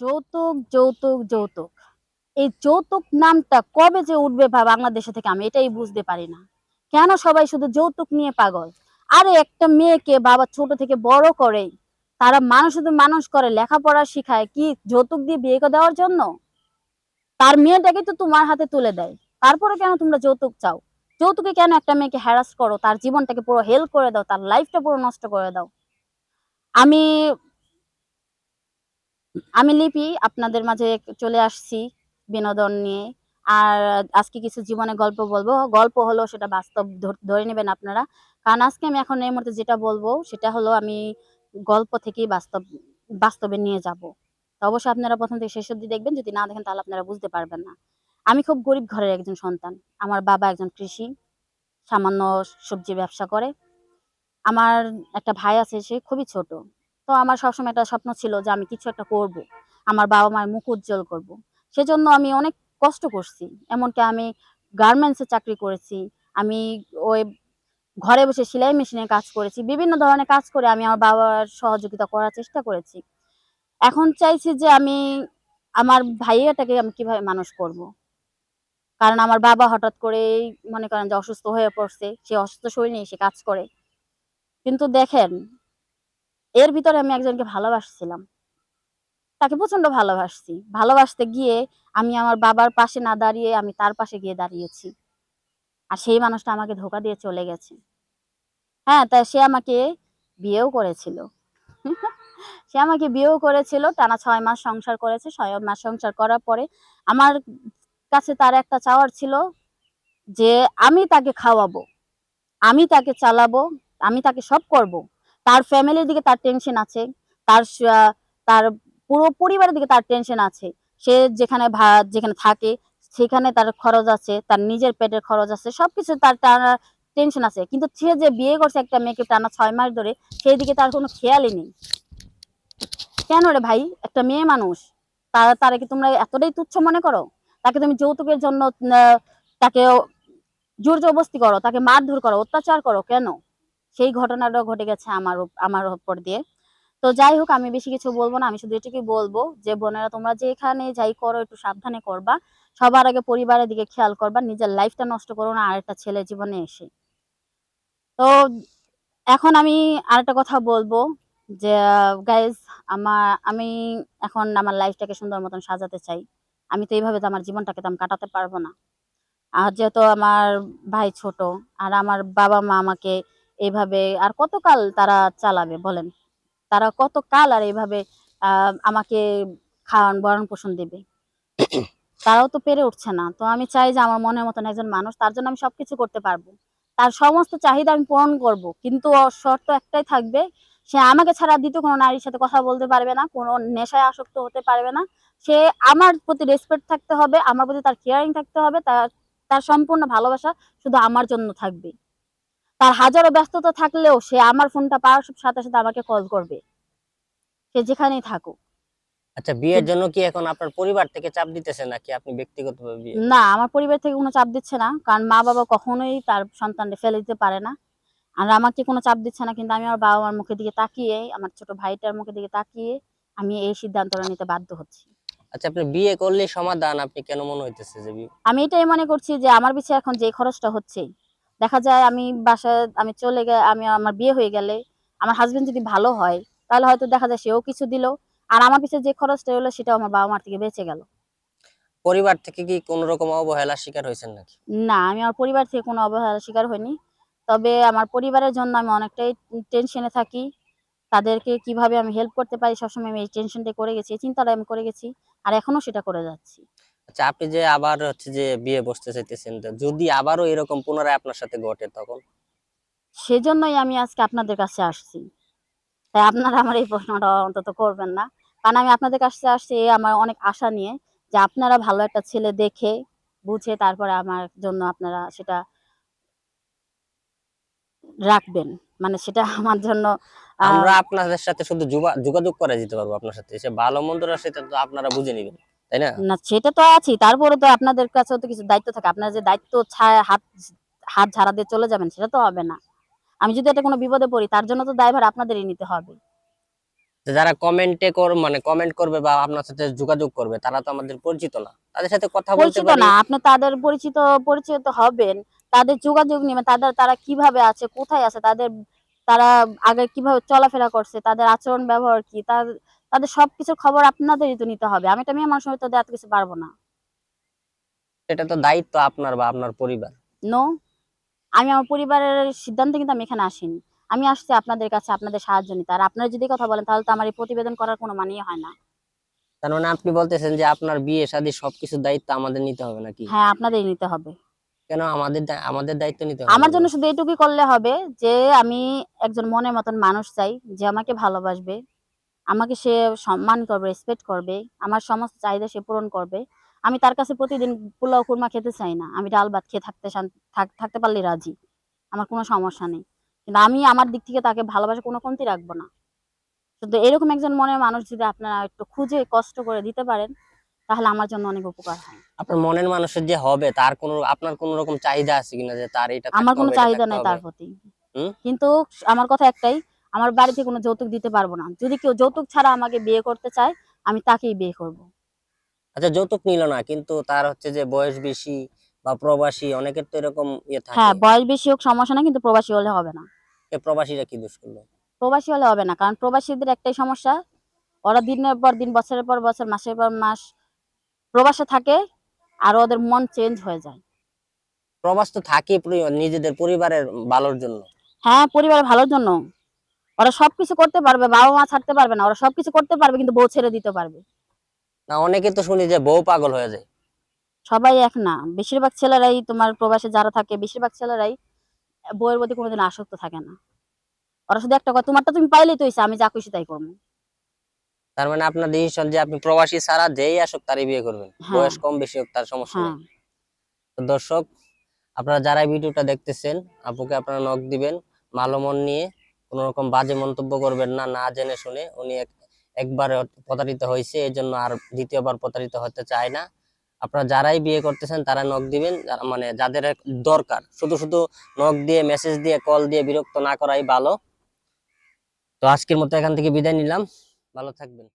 যৌতুক যৌতুক যৌতুক। এই যৌতুক নামটা কবে যে উঠবে বাংলাদেশে থেকে আমি এটাই বুঝতে পারি না। কেন সবাই শুধু যৌতুক নিয়ে পাগল? আরে একটা মেয়েকে বাবা ছোট থেকে বড় করে তারা মানুষ শুধু মানুষ করে, লেখাপড়া শিখায়, কি যৌতুক দিয়ে বিয়ে করে দেওয়ার জন্য? তার মেয়েটাকে তো তোমার হাতে তুলে দেয়। তারপরে কেন তোমরা যৌতুক চাও? যৌতুকে কেন একটা মেয়েকে হ্যারাস করো? তার জীবনটাকে পুরো হেল্প করে দাও, তার লাইফটা পুরো নষ্ট করে দাও। আমি আমি লিপি আপনাদের মাঝে চলে আসছি বিনোদন নিয়ে। আর আজকে কিছু জীবনে গল্প বলব। গল্প হলো সেটা বাস্তব ধর- নেবেন আপনারা। কারণ আজকে আমি এখন এই মুহূর্তে যেটা বলব, সেটা হলো আমি গল্প থেকেই বাস্তব, বাস্তবে নিয়ে যাব। তো অবশ্যই আপনারা প্রথম থেকে শেষ অব্দি দেখবেন। যদি না দেখেন, তাহলে আপনারা বুঝতে পারবেন না। আমি খুব গরিব ঘরের একজন সন্তান। আমার বাবা একজন কৃষি। সামান্য সবজি ব্যবসা করে। আমার একটা ভাই আছে, সে খুবই ছোট। তো আমার সবসময় একটা স্বপ্ন ছিল যে আমি কিছু একটা করব, আমার বাবা মায়ের মুখ উজ্জ্বল করব। সেজন্য আমি অনেক কষ্ট করছি। এমনকি আমি গার্মেন্টসে চাকরি করেছি, আমি ওই ঘরে বসে সেলাই মেশিনে কাজ করেছি, বিভিন্ন ধরনের কাজ করে আমি আমার বাবার সহযোগিতা করার চেষ্টা করেছি। এখন চাইছি যে আমি আমার ভাইয়াটাকে আমি কীভাবে মানুষ করব। কারণ আমার বাবা হঠাৎ করেই মনে করেন যে অসুস্থ হয়ে পড়ছে, সে অসুস্থ শরীর নিয়ে সে কাজ করে। কিন্তু দেখেন এর ভিতরে আমি একজনকে ভালোবাসছিলাম। তাকে প্রচণ্ড ভালোবাসছি। ভালোবাসতে গিয়ে আমি আমার বাবার পাশে না দাঁড়িয়ে আমি তার পাশে গিয়ে দাঁড়িয়েছি। আর সেই মানুষটা আমাকে ধোকা দিয়ে চলে গেছে। হ্যাঁ তাই সে আমাকে বিয়েও করেছিল। সে আমাকে বিয়েও করেছিল, টানা ছয় মাস সংসার করেছে। ছয় মাস সংসার করার পরে আমার কাছে তার একটা চাওয়ার ছিল যে, আমি তাকে খাওয়াবো, আমি তাকে চালাবো, আমি তাকে সব করব। তার ফ্যামিলির দিকে তার টেনশন আছে, তার তার পুরো পরিবারের দিকে তার টেনশন আছে। সে যেখানে যেখানে থাকে, সেখানে তার খরচ আছে, তার নিজের পেটের খরচ আছে, সবকিছু তার টেনশন আছে। কিন্তু সে যে বিয়ে করছে একটা মেয়েকে টানা ছয় মাস ধরে, সেই দিকে তার কোনো খেয়ালই নেই। কেন রে ভাই? একটা মেয়ে মানুষ। তার তারা কি তোমরা এতটাই তুচ্ছ মনে করো? তাকে তুমি যৌতুকের জন্য তাকে জোর জবরদস্তি করো, তাকে মারধর করো, অত্যাচার করো, কেন? সেই ঘটনাটা ঘটে গেছে আমার আমার উপর দিয়ে। তো যাই হোক, আমি বেশি কিছু বলব না, আমি শুধু এটুকুই বলব যে, বোনেরা, তোমরা যেখানে যাই করো, একটু সাবধানে করবা। সবার আগে পরিবারের দিকে খেয়াল করবা, নিজের লাইফটা নষ্ট করো না, আরেকটা ছেলে জীবনে এসে। তো এখন আমি আরেকটা কথা বলব যে গাইজ আমার, আমি এখন আমার লাইফটাকে সুন্দর মতন সাজাতে চাই। আমি তো এইভাবে তো আমার জীবনটাকে তো আমি কাটাতে পারব না। আর যেহেতু আমার ভাই ছোট, আর আমার বাবা মা আমাকে এইভাবে আর কতকাল তারা চালাবে বলেন? তারা কতকাল আর এইভাবে আহ, আমাকে খাওয়ান ভরণ পোষণ দেবে? তারাও তো পেরে উঠছে না। তো আমি চাই যে আমার মনের মতন একজন মানুষ তার জন্য আমি সবকিছু করতে পারব। তার সমস্ত চাহিদা আমি পূরণ করব। কিন্তু শর্ত একটাই থাকবে সে আমাকে ছাড়া দ্বিতীয় কোনো নারীর সাথে কথা বলতে পারবে না কোনো নেশায় আসক্ত হতে পারবে না। সে আমার প্রতি রেসপেক্ট থাকতে হবে আমার প্রতি তার কেয়ারিং থাকতে হবে তার তার সম্পূর্ণ ভালোবাসা শুধু আমার জন্য থাকবে। তার হাজারো ব্যস্ততা থাকলেও সে আমার ফোনটা পাওয়ার সাথে সাথে আমাকে কল করবে। সে যেখানেই থাকুক। আচ্ছা বিয়ের জন্য কি এখন আপনার পরিবার থেকে চাপ দিতেছে নাকি আপনি ব্যক্তিগতভাবে বিয়ে? না আমার পরিবার থেকে কোনো চাপ দিচ্ছে না কারণ মা বাবা কখনোই তার সন্তানকে ফেলে দিতে পারে না। আর আমাকে কোনো চাপ দিচ্ছে না কিন্তু আমি আমার বাবা মার মুখের দিকে তাকিয়ে আমার ছোট ভাইটার মুখের দিকে তাকিয়ে আমি এই সিদ্ধান্তটা নিতে বাধ্য হচ্ছি। আচ্ছা আপনি বিয়ে করলে সমাধান আপনি কেন মনে হইতেছে যে আমি এটাই মনে করছি যে আমার পিছিয়ে এখন যে খরচটা হচ্ছে দেখা যায় আমি বাসায় আমি চলে গে আমি আমার বিয়ে হয়ে গেলে আমার হাজবেন্ড যদি ভালো হয় তাহলে হয়তো দেখা যায় সেও কিছু দিল। আর আমার পিছিয়ে যে খরচটা হলো সেটাও আমার বাবা মার থেকে বেঁচে গেল। পরিবার থেকে কি কোন রকম অবহেলার শিকার হয়েছেন নাকি? না আমি আমার পরিবার থেকে কোনো অবহেলার শিকার হইনি। তবে আমার পরিবারের জন্য আমি অনেকটাই টেনশনে থাকি। তাদেরকে কীভাবে আমি হেল্প করতে পারি সবসময় আমি এই টেনশনটা করে গেছি এই চিন্তাটা আমি করে গেছি আর এখনও সেটা করে যাচ্ছি। আচ্ছা আপনি যে আবার হচ্ছে যে বিয়ে বসতে চাইতেছেন যদি আবারও এরকম পুনরায় আপনার সাথে ঘটে তখন? সেজন্যই আমি আজকে আপনাদের কাছে আসছি। তাই আপনারা আমার এই প্রশ্নটা অন্তত করবেন না। কারণ আমি আপনাদের কাছে আসছি আমার অনেক আশা নিয়ে যে আপনারা ভালো একটা ছেলে দেখে বুঝে তারপরে আমার জন্য আপনারা সেটা রাখবেন। মানে সেটা আমার জন্য আমরা আপনাদের সাথে শুধু যোগা- যোগাযোগ করে দিতে পারব আপনার সাথে। সে ভালো মন্দরা সেটা তো আপনারা বুঝে নেবেন। তাই না? না সেটা তো আছি তারপরে তো আপনাদের কাছেও তো কিছু দায়িত্ব থাকে। আপনার যে দায়িত্ব হাত হাত ঝাড়া দিয়ে চলে যাবেন সেটা তো হবে না। আমি যদি এটা কোনো বিপদে পড়ি তার জন্য তো দায়ভার আপনাদেরই নিতে হবে। যারা কমেন্টে কর মানে কমেন্ট করবে বা আপনার সাথে যোগাযোগ করবে তারা তো আমাদের পরিচিত না। তাদের সাথে কথা বলতে পারি। না আপনি তাদের পরিচিত পরিচিত হবেন। তাদের যোগাযোগ নেবেন তাদের তারা কীভাবে আছে কোথায় আছে তাদের তারা আগে কীভাবে চলাফেরা করছে তাদের আচরণ ব্যবহার কি তাদের তাদের সবকিছুর খবর আপনাদেরই তো নিতে হবে। আমি একটা মেয়ে মানুষ হয়তো এত কিছু পারব না। এটা তো দায়িত্ব আপনার বা আপনার পরিবার। নো আমি আমার পরিবারের সিদ্ধান্তে কিন্তু আমি এখানে আসিনি। আমি আসছি আপনাদের কাছে আপনাদের সাহায্য নিতে। আর আপনারা যদি কথা বলেন তাহলে তো আমার এই প্রতিবেদন করার কোনো মানেই হয় না। তার মানে আপনি বলতেছেন যে আপনার বিয়ে শাদী সবকিছু দায়িত্ব আমাদের নিতে হবে নাকি? হ্যাঁ আপনাদেরই নিতে হবে। কেন? আমাদের আমাদের দায়িত্ব নিতে হবে। আমার জন্য শুধু এইটুকুই করলে হবে যে আমি একজন মনের মতন মানুষ চাই যে আমাকে ভালোবাসবে। আমাকে সে সম্মান করবে রেসপেক্ট করবে আমার সমস্ত চাহিদা সে পূরণ করবে। আমি তার কাছে প্রতিদিন পোলাও কুরমা খেতে চাই না। আমি ডাল ভাত খেয়ে থাকতে থাকতে পারলে রাজি। আমার কোনো সমস্যা নেই। কিন্তু আমি আমার দিক থেকে তাকে ভালোবাসা কোনো কমতি রাখব না। শুধু এরকম একজন মনের মানুষ যদি আপনারা একটু খুঁজে কষ্ট করে দিতে পারেন তাহলে আমার জন্য অনেক উপকার হয়। আপনার মনের মানুষের যে হবে তার কোনো আপনার কোন রকম চাহিদা আছে কিনা যে তার এটা আমার কোনো চাহিদা নাই তার প্রতি। কিন্তু আমার কথা একটাই আমার বাড়িতে কোনো যৌতুক দিতে পারব না। যদি কেউ যৌতুক ছাড়া আমাকে বিয়ে করতে চায় আমি তাকেই বিয়ে করব। আচ্ছা যৌতুক নিল না কিন্তু তার হচ্ছে যে বয়স বেশি বা প্রবাসী অনেকের তো এরকম ইয়ে থাকে। হ্যাঁ বয়স বেশি হোক সমস্যা না কিন্তু প্রবাসী হলে হবে না। এ প্রবাসীরা কি দোষ করল? প্রবাসী হলে হবে না কারণ প্রবাসীদের একটাই সমস্যা ওরা দিনের পর দিন বছরের পর বছর মাসের পর মাস প্রবাসে থাকে আর ওদের মন চেঞ্জ হয়ে যায়। প্রবাস তো থাকে নিজেদের পরিবারের ভালোর জন্য। হ্যাঁ পরিবারের ভালোর জন্য। ওরা সবকিছু করতে পারবে বাবা মা ছাড়তে পারবে না ওরা সবকিছু করতে পারবে কিন্তু বউ ছেড়ে দিতে পারবে। না অনেকে তো শুনি যে বউ পাগল হয়ে যায়। সবাই এক না বেশিরভাগ ছেলেরাই তোমার প্রবাসে যারা থাকে বেশিরভাগ ছেলেরাই বউয়ের প্রতি কোনোদিন আসক্ত থাকে না। ওরা শুধু একটা কথা তোমারটা তুমি পাইলেই তো হইছে আমি যা খুশি তাই করব। তার মানে আপনার ডিসিশন যে আপনি প্রবাসী ছাড়া যেই আসুক তারই বিয়ে করবেন। হ্যাঁ। বয়স কম বেশি হোক তার সমস্যা নেই। তো দর্শক আপনারা যারা ভিডিওটা দেখতেছেন আপুকে আপনারা নক দিবেন ভালো মন নিয়ে। কোনো রকম বাজে মন্তব্য করবেন না না জেনে শুনে উনি একবার প্রতারিত হয়েছে এই জন্য আর দ্বিতীয়বার প্রতারিত হতে চায় না। আপনারা যারাই বিয়ে করতেছেন তারা নখ দিবেন মানে যাদের দরকার। শুধু শুধু নখ দিয়ে মেসেজ দিয়ে কল দিয়ে বিরক্ত না করাই ভালো। তো আজকের মতো এখান থেকে বিদায় নিলাম। ভালো থাকবেন।